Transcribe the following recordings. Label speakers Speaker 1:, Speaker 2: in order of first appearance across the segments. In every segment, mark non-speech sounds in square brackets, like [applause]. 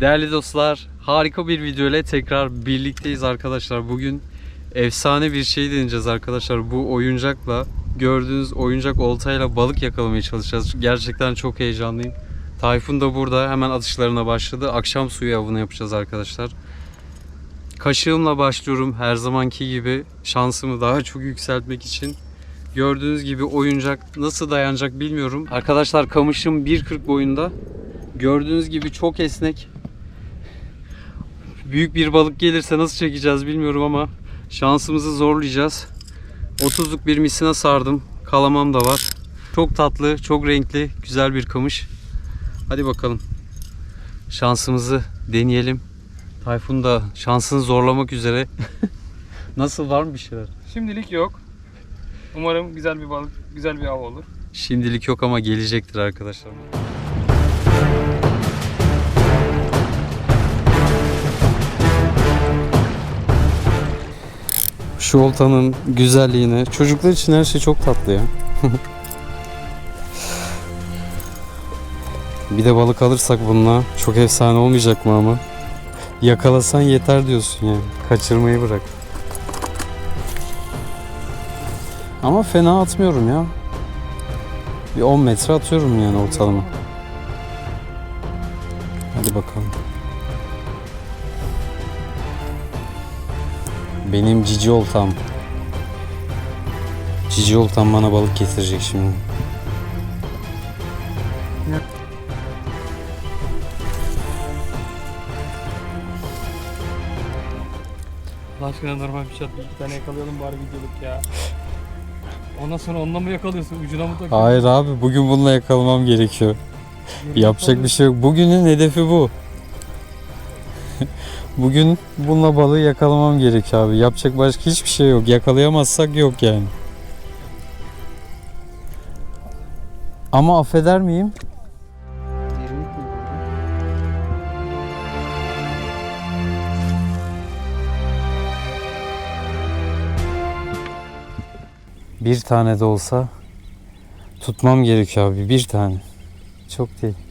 Speaker 1: Değerli dostlar, harika bir video ile tekrar birlikteyiz arkadaşlar. Bugün efsane bir şey deneyeceğiz arkadaşlar. Bu oyuncakla, gördüğünüz oyuncak oltayla balık yakalamaya çalışacağız. Gerçekten çok heyecanlıyım. Tayfun da burada hemen atışlarına başladı. Akşam suyu avını yapacağız arkadaşlar. Kaşığımla başlıyorum her zamanki gibi şansımı daha çok yükseltmek için. Gördüğünüz gibi oyuncak nasıl dayanacak bilmiyorum. Arkadaşlar kamışım 1.40 boyunda. Gördüğünüz gibi çok esnek. Büyük bir balık gelirse nasıl çekeceğiz bilmiyorum ama şansımızı zorlayacağız. 30'luk bir misina sardım. Kalamam da var. Çok tatlı, çok renkli, güzel bir kamış. Hadi bakalım. Şansımızı deneyelim. Tayfun da şansını zorlamak üzere. [laughs] Nasıl var mı bir şeyler?
Speaker 2: Şimdilik yok. Umarım güzel bir balık, güzel bir av olur.
Speaker 1: Şimdilik yok ama gelecektir arkadaşlar. Şu oltanın güzelliğine, çocuklar için her şey çok tatlı ya. [laughs] Bir de balık alırsak bununla çok efsane olmayacak mı ama? Yakalasan yeter diyorsun yani. Kaçırmayı bırak. Ama fena atmıyorum ya. Bir 10 metre atıyorum yani ortalama. Hadi bakalım. Benim cici oltam. Cici oltam bana balık getirecek şimdi.
Speaker 2: Allah aşkına normal bir şey. Bir tane yakalayalım bari videoluk ya. Ondan sonra onunla mı yakalıyorsun? Ucuna mı takıyorsun?
Speaker 1: Hayır abi bugün bununla yakalamam gerekiyor. Yapacak bir şey yok. Bugünün hedefi bu. Bugün bununla balığı yakalamam gerekiyor abi. Yapacak başka hiçbir şey yok. Yakalayamazsak yok yani. Ama affeder miyim? Bir tane de olsa tutmam gerekiyor abi. Bir tane. Çok değil.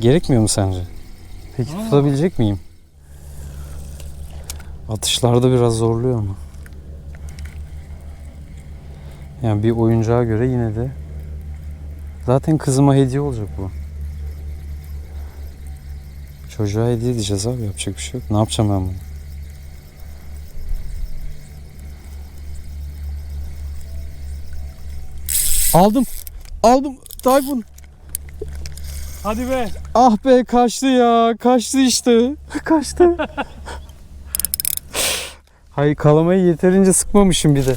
Speaker 1: Gerekmiyor mu sence? Peki
Speaker 2: Aa.
Speaker 1: tutabilecek miyim? Atışlarda biraz zorluyor ama. Yani bir oyuncağa göre yine de zaten kızıma hediye olacak bu. Çocuğa hediye edeceğiz abi yapacak bir şey yok. Ne yapacağım ben bunu? Aldım. Aldım. Tayfun.
Speaker 2: Hadi be.
Speaker 1: Ah be kaçtı ya. Kaçtı işte. [laughs] Kaçtı. Hayır kalamayı yeterince sıkmamışım bir de.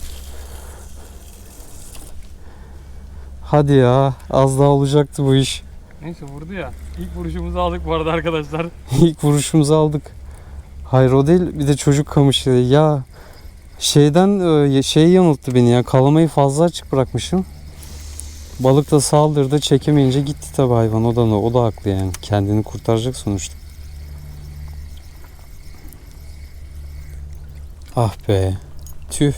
Speaker 1: Hadi ya. Az daha olacaktı bu iş.
Speaker 2: Neyse vurdu ya. İlk vuruşumuzu aldık bu arada arkadaşlar. [laughs]
Speaker 1: İlk vuruşumuzu aldık. Hayır o değil bir de çocuk kamışı. Ya şeyden e, şey yanılttı beni ya. Kalamayı fazla açık bırakmışım. Balık da saldırdı çekemeyince gitti tabi hayvan. O da o da haklı yani. Kendini kurtaracak sonuçta. Ah be. Tüh.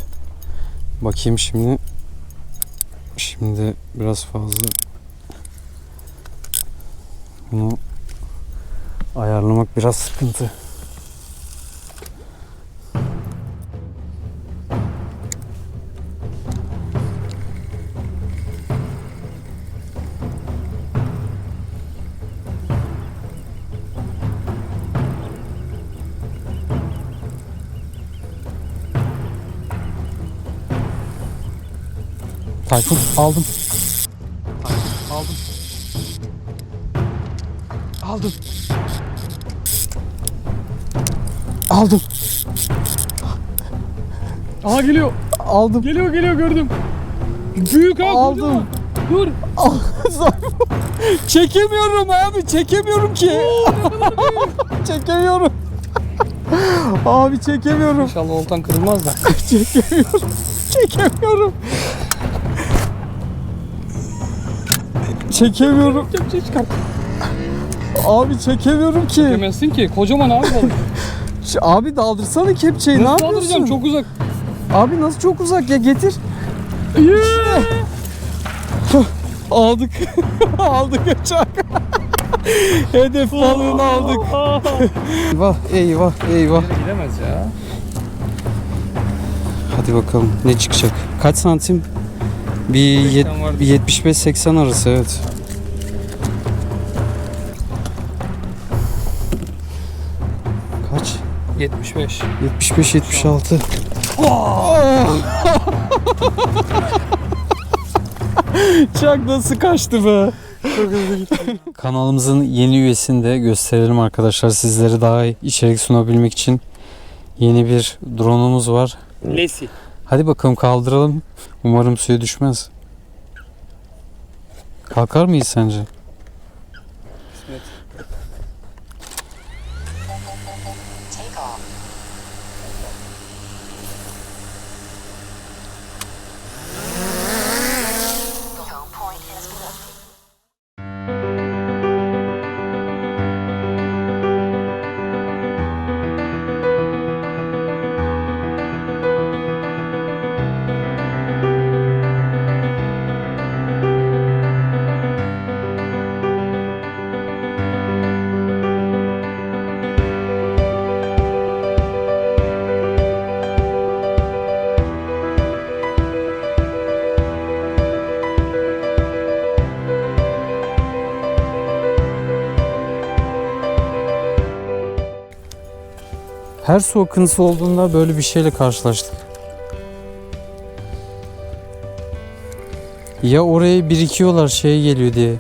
Speaker 1: Bakayım şimdi. Şimdi biraz fazla bunu ayarlamak biraz sıkıntı. Tayfun aldım.
Speaker 2: Aldım.
Speaker 1: Aldım. Aldım.
Speaker 2: Aha geliyor.
Speaker 1: Aldım.
Speaker 2: Geliyor geliyor gördüm. Büyük ha.
Speaker 1: Aldım.
Speaker 2: kocaman. Dur. [laughs]
Speaker 1: çekemiyorum abi çekemiyorum ki. [laughs] çekemiyorum. abi çekemiyorum.
Speaker 2: İnşallah oltan kırılmaz da. [laughs]
Speaker 1: Çekemiyorum. Çekemiyorum. Çekemiyorum.
Speaker 2: Kepçeyi çıkart.
Speaker 1: Abi çekemiyorum ki.
Speaker 2: Demezsin ki. Kocaman abi balık.
Speaker 1: Ş- Abi daldırsana kepçeyi. ne
Speaker 2: Nasıl
Speaker 1: yapıyorsun?
Speaker 2: kaldıracağım? Çok uzak.
Speaker 1: Abi nasıl çok uzak ya getir. Aldık. [laughs] Aldık uçak. [laughs] Hedef balığını aldık. [laughs] eyvah eyvah eyvah.
Speaker 2: Gidemez ya.
Speaker 1: Hadi bakalım ne çıkacak. Kaç santim? Bir, yet-
Speaker 2: 80 vardır.
Speaker 1: bir 75-80 arası evet. Kaç?
Speaker 2: 75.
Speaker 1: 75-76. [laughs] Çak nasıl kaçtı be?
Speaker 2: Çok hızlı gitti. [laughs]
Speaker 1: Kanalımızın yeni üyesini de gösterelim arkadaşlar. Sizlere daha iyi içerik sunabilmek için yeni bir drone'umuz var.
Speaker 2: Lesi.
Speaker 1: Hadi bakalım kaldıralım. Umarım suya düşmez. Kalkar mıyız sence? Her su akıntısı olduğunda böyle bir şeyle karşılaştık. Ya oraya birikiyorlar şey geliyor diye.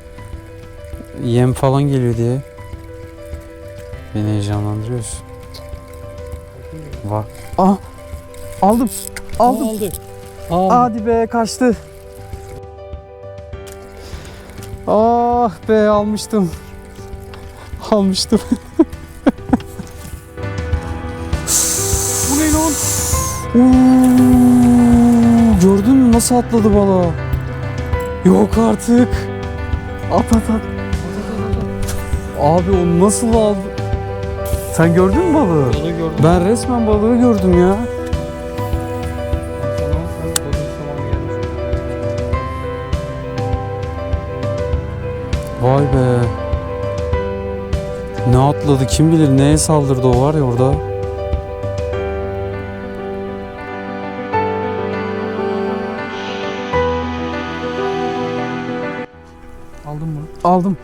Speaker 1: Yem falan geliyor diye. Beni heyecanlandırıyorsun. Var. Ah! Aldım. Aldım.
Speaker 2: Aldı. Aldı.
Speaker 1: Hadi be kaçtı. Ah be almıştım. Almıştım. [laughs] Oo, gördün mü nasıl atladı bala? Yok artık. At at at. Abi o nasıl aldı? Sen gördün mü balığı?
Speaker 2: Balığı gördüm.
Speaker 1: Ben resmen balığı gördüm ya. Vay be. Ne atladı kim bilir neye saldırdı o var ya orada. Aldım.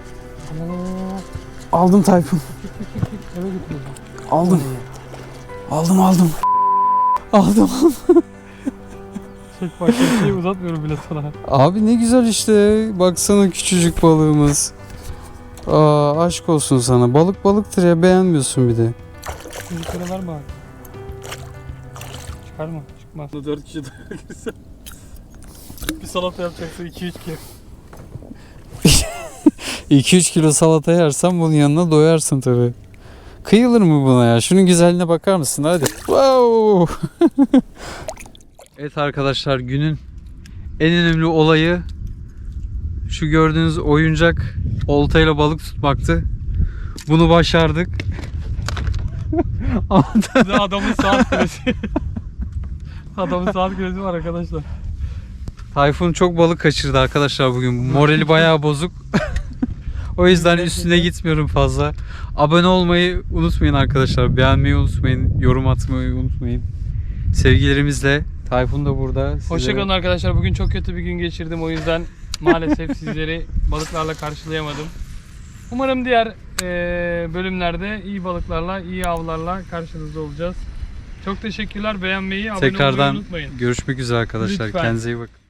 Speaker 1: Aldım Tayfun.
Speaker 2: eve götürüyorum.
Speaker 1: Aldım. Aldım aldım. Aldım.
Speaker 2: Çek bak uzatmıyorum bile sana.
Speaker 1: Abi ne güzel işte. Baksana küçücük balığımız. Aa, aşk olsun sana. Balık balıktır ya beğenmiyorsun bir de.
Speaker 2: Çocuklara verme abi. Çıkarma. Çıkmaz. 4 kişi girse. bir salata yapacaksa 2-3 kere.
Speaker 1: 2-3 kilo salata yersen bunun yanına doyarsın tabi. Kıyılır mı buna ya? Şunun güzelliğine bakar mısın? Hadi. Wow. [laughs] evet arkadaşlar günün en önemli olayı şu gördüğünüz oyuncak oltayla balık tutmaktı. Bunu başardık. [laughs]
Speaker 2: Adamın saat kulesi. [laughs] adamın saat kulesi var arkadaşlar.
Speaker 1: Tayfun çok balık kaçırdı arkadaşlar bugün. Morali bayağı bozuk. O yüzden üstüne gitmiyorum fazla. Abone olmayı unutmayın arkadaşlar. Beğenmeyi unutmayın. Yorum atmayı unutmayın. Sevgilerimizle Tayfun da burada. Sizlere-
Speaker 2: Hoşçakalın arkadaşlar. Bugün çok kötü bir gün geçirdim. O yüzden maalesef [laughs] sizleri balıklarla karşılayamadım. Umarım diğer eee, bölümlerde iyi balıklarla, iyi avlarla karşınızda olacağız. Çok teşekkürler. Beğenmeyi, abone olmayı
Speaker 1: Tekrardan
Speaker 2: unutmayın.
Speaker 1: görüşmek üzere arkadaşlar.
Speaker 2: Lütfen.
Speaker 1: Kendinize iyi bakın.